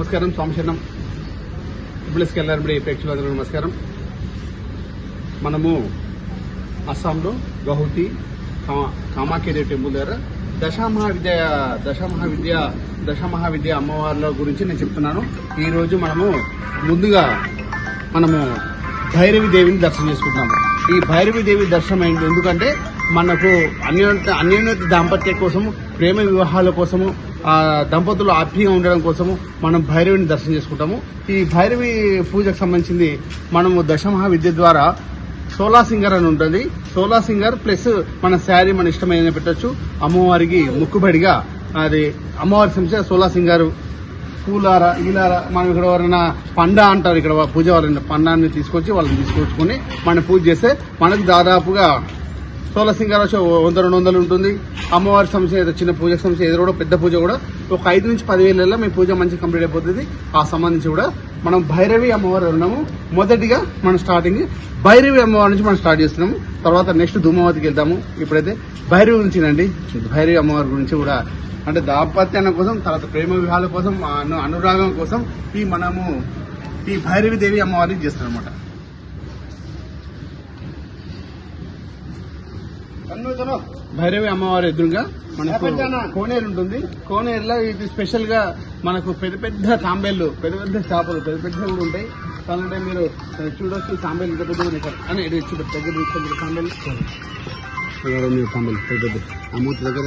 నమస్కారం స్వామిశరణం ఇప్పుడేసుకు వెళ్ళారు ప్రేక్షకులందరూ నమస్కారం. మనము అస్సాంలో గౌహతి కామా- కామాఖ్యదేవి టెంపుల్ దగ్గర దశమహావిద్య దశమహావిద్య దశమహావిద్య అమ్మవార్ల గురించి నేను చెప్తున్నాను. ఈరోజు మనము ముందుగా మనము భైరవి దేవిని దర్శనం చేసుకుంటున్నాము. ఈ భైరవి దేవి దర్శనం అయింది. ఎందుకంటే మనకు అన్యోన్యత అన్యోన్యత దాంపత్య కోసము ప్రేమ వివాహాల కోసము ఆ దంపతులు ఆప్యాయంగా ఉండడం కోసము మనం భైరవిని దర్శనం చేసుకుంటాము. ఈ భైరవి పూజకు సంబంధించింది మనము దశమహా విద్య ద్వారా సోలా సింగర్ అని ఉంటుంది. సోలా సింగర్ ప్లస్ మన శారీ మన ఇష్టమైన పెట్టొచ్చు. అమ్మవారికి ముక్కుబడిగా అది అమ్మవారి సంస్థ సోలా సింగారు పూలార ఈలార మనం ఇక్కడ ఎవరైనా పండ అంటారు ఇక్కడ పూజ వాళ్ళని పండాన్ని తీసుకొచ్చి వాళ్ళని తీసుకొచ్చుకొని మనం పూజ చేస్తే మనకు దాదాపుగా సోలా సింగార వంద రెండు వందలు ఉంటుంది. అమ్మవారి సంస్థ ఏదో చిన్న పూజ సమస్య ఏదో కూడా పెద్ద పూజ కూడా ఒక ఐదు నుంచి పదివేలలో మీ పూజ మంచి కంప్లీట్ అయిపోతుంది. ఆ సంబంధించి కూడా మనం భైరవి అమ్మవారు ఉన్నాము మొదటిగా మనం స్టార్టింగ్ భైరవి అమ్మవారి నుంచి మనం స్టార్ట్ చేస్తున్నాము. తర్వాత నెక్స్ట్ ధూమావతికి వెళ్తాము. ఇప్పుడైతే భైరవి గురించి అండి భైరవి అమ్మవారి గురించి కూడా అంటే దాంపత్యాన్ని కోసం తర్వాత ప్రేమ వివాహాల కోసం అను అనురాగం కోసం ఈ మనము ఈ భైరవి దేవి అమ్మవారిని చేస్తాం భైరవి అమ్మవారి ఎదురుగా మనకు కోనేరు ఉంటుంది. కోనేరులో ఇది స్పెషల్గా మనకు పెద్ద పెద్ద తాంబేళ్ళు పెద్ద పెద్ద చేపలు పెద్ద పెద్ద కూడా ఉంటాయి. కావాలంటే మీరు చూడొచ్చు తాంబేలు పెద్ద పెద్ద. అని చూడ దగ్గర తాంబేలు తాంబేలు పెద్ద పెద్ద. మూత దగ్గర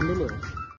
ఇది తాంబేలు